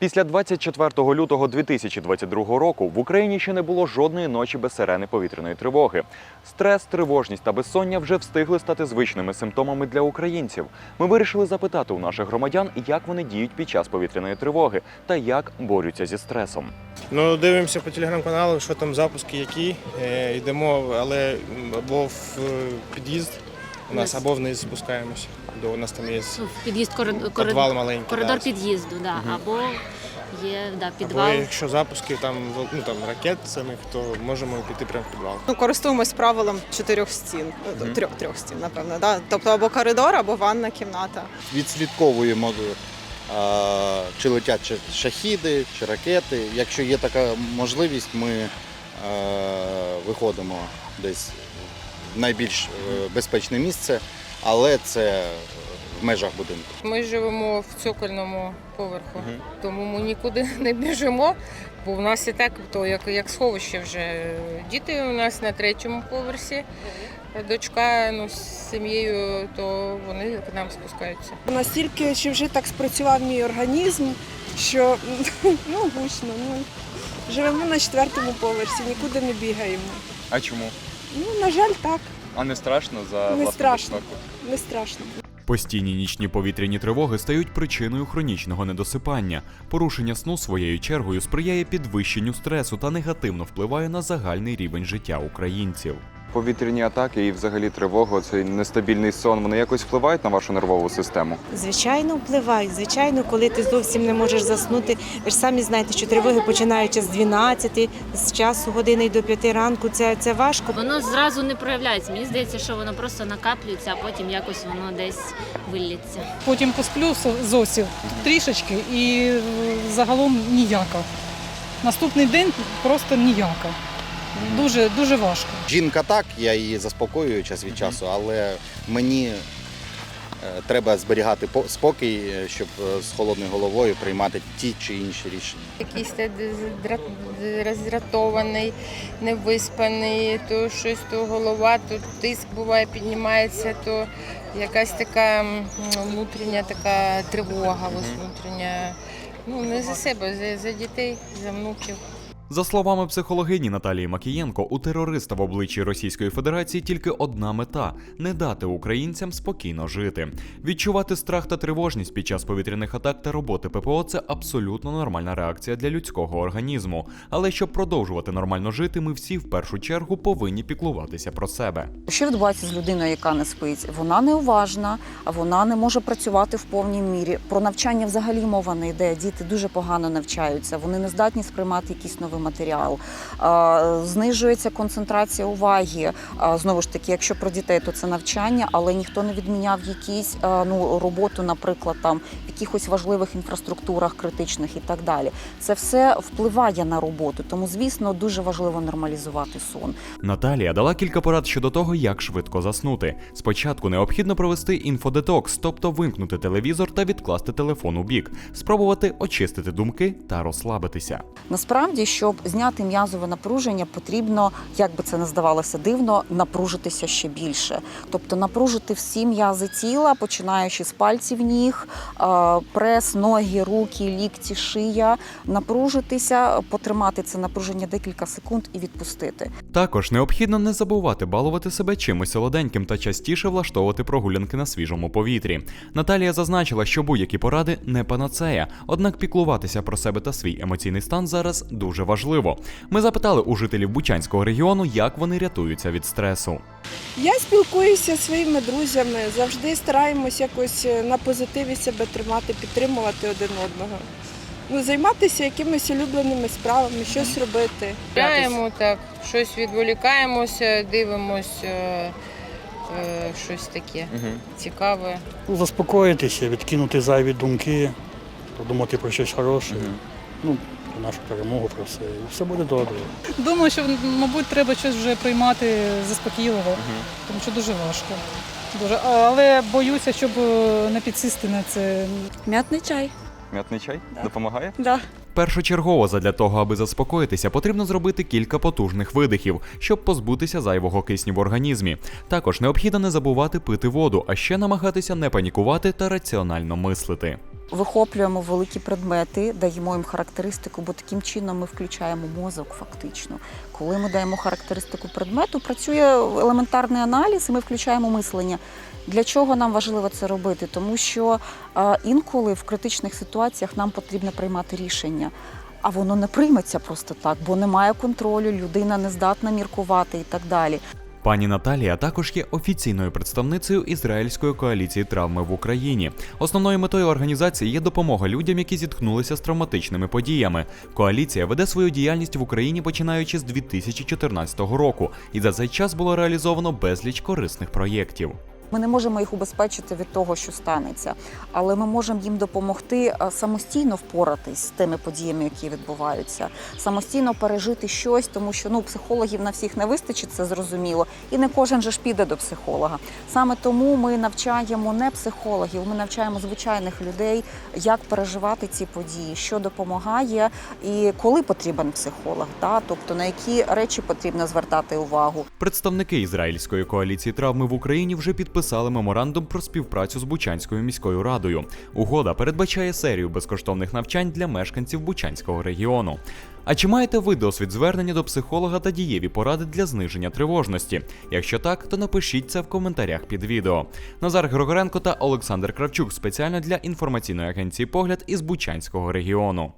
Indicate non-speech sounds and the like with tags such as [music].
Після 24 лютого 2022 року в Україні ще не було жодної ночі без сирени повітряної тривоги. Стрес, тривожність та безсоння вже встигли стати звичними симптомами для українців. Ми вирішили запитати у наших громадян, як вони діють під час повітряної тривоги та як борються зі стресом. Ну, дивимося по телеграм-каналу, що там запуски які. Е, йдемо, але або в е, під'їзд у нас, або вниз спускаємося. До у нас там є Ну, в під'їзд коридор, підвал маленький. коридор да. під'їзду, да. або є да, Або підвал. якщо запуски там, ну, там ракет самих, то можемо піти прямо в підвал. Ну, користуємось правилом чотирьох стін, е, трьох трьох стін, напевно. Да? Тобто або коридор, або ванна кімната. відслідковуємо, е, чи летять чи шахіди, чи ракети. Якщо є така можливість, ми е, виходимо десь найбільш е, безпечне місце, але це в межах будинку. Ми живемо в цокольному поверху, тому ми нікуди [laughs] не біжимо, бо в нас і так то як, як сховище вже. Діти у нас на третьому поверсі. Дочка ну, з сім'єю, то вони к нам спускаються. Настільки, що вже так спрацював мій організм, що [laughs] ну гучно. Ну живемо на четвертому поверсі, нікуди не бігаємо. А чому? Ну на жаль, так А не страшно за Не власну страшно. безпеку? не страшно. Постійні нічні повітряні тривоги стають причиною хронічного недосипання. Порушення сну своєю чергою сприяє підвищенню стресу та негативно впливає на загальний рівень життя українців. Повітряні атаки і взагалі тривога, цей нестабільний сон, вони якось впливають на вашу нервову систему. Звичайно, впливають. Звичайно, коли ти зовсім не можеш заснути. Ви ж самі знаєте, що тривоги починаються з 12, з часу години до 5 ранку. Це, це важко. Воно зразу не проявляється. Мені здається, що воно просто накаплюється, а потім якось воно десь виллється. Потім посплю зовсім трішечки і загалом ніяка. Наступний день просто ніяка. Дуже дуже важко. Жінка так, я її заспокоюю час від часу, але мені е, треба зберігати по- спокій, е, щоб е, з холодною головою приймати ті чи інші рішення. Якийсь ти роздратований, невиспаний, то щось, то голова, то тиск буває, піднімається, то якась така внутрішня така тривога, ось внутрішня. Ну, не за себе, за, за дітей, за внуків. За словами психологині Наталії Макієнко, у терориста в обличчі Російської Федерації тільки одна мета не дати українцям спокійно жити. Відчувати страх та тривожність під час повітряних атак та роботи ППО це абсолютно нормальна реакція для людського організму. Але щоб продовжувати нормально жити, ми всі в першу чергу повинні піклуватися про себе. Що відбувається з людиною, яка не спить? Вона неуважна, вона не може працювати в повній мірі. Про навчання взагалі мова не йде. Діти дуже погано навчаються, вони не здатні сприймати якийсь новий матеріал. Знижується концентрація уваги. Знову ж таки, якщо про дітей, то це навчання, але ніхто не відміняв якісь ну, роботу, наприклад, там в якихось важливих інфраструктурах критичних і так далі. Це все впливає на роботу. Тому, звісно, дуже важливо нормалізувати сон. Наталія дала кілька порад щодо того, як швидко заснути. Спочатку необхідно провести інфодетокс, тобто вимкнути телевізор та відкласти телефон у бік, спробувати очистити думки та розслабитися. Насправді, щоб зняти м'язове напруження, потрібно, як би це не здавалося дивно, напружитися ще більше. Тобто напружити всі м'язи тіла, починаючи з пальців ніг, прес, ноги, руки, лікті, шия, напружитися, потримати це напруження декілька секунд і відпустити. Також необхідно не забувати балувати себе чимось солоденьким та частіше влаштовувати прогулянки на свіжому повітрі. Наталія зазначила, що будь-які поради не панацея, однак піклуватися про себе та свій емоційний стан зараз дуже важливо. Ми запитали у жителів Бучанського регіону, як вони рятуються від стресу. Я спілкуюся зі своїми друзями, завжди стараємось якось е, на позитиві себе тримати, підтримувати один одного. Ну, займатися якимись улюбленими справами, щось робити. Граємо так, щось відволікаємося, дивимося е, е, щось таке цікаве. Ну, Заспокоїтися, відкинути зайві думки, подумати про щось хороше. Ну, про нашу перемогу, про все. І все буде добре. Думаю, що мабуть треба щось вже приймати заспокійливо, тому що дуже важко. Дуже. Але боюся, щоб е, не підсісти на це. М'ятний чай. М'ятний чай Да. допомагає? Да. Першочергово задля того, аби заспокоїтися, потрібно зробити кілька потужних видихів, щоб позбутися зайвого кисню в організмі. Також необхідно не забувати пити воду, а ще намагатися не панікувати та раціонально мислити. Вихоплюємо великі предмети, даємо їм характеристику, бо таким чином ми включаємо мозок фактично. Коли ми даємо характеристику предмету, працює елементарний аналіз, і ми включаємо мислення. Для чого нам важливо це робити? Тому що інколи в критичних ситуаціях нам потрібно приймати рішення. А воно не прийметься просто так, бо немає контролю, людина не здатна міркувати і так далі. Пані Наталія також є офіційною представницею Ізраїльської коаліції травми в Україні. Основною метою організації є допомога людям, які зіткнулися з травматичними подіями. Коаліція веде свою діяльність в Україні починаючи з 2014 року, і за цей час було реалізовано безліч корисних проєктів. Ми не можемо їх убезпечити від того, що станеться, але ми можемо їм допомогти е, самостійно впоратись з тими подіями, які відбуваються, самостійно пережити щось, тому що ну психологів на всіх не вистачить, це зрозуміло, і не кожен же ж піде до психолога. Саме тому ми навчаємо не психологів, ми навчаємо звичайних людей, як переживати ці події, що допомагає і коли потрібен психолог, та тобто на які речі потрібно звертати увагу. Представники Ізраїльської коаліції травми в Україні вже підписали меморандум про співпрацю з Бучанською міською радою. Угода передбачає серію безкоштовних навчань для мешканців Бучанського регіону. А чи маєте ви досвід звернення до психолога та дієві поради для зниження тривожності? Якщо так, то напишіть це в коментарях під відео. Назар Григоренко та Олександр Кравчук спеціально для інформаційної агенції Погляд із Бучанського регіону.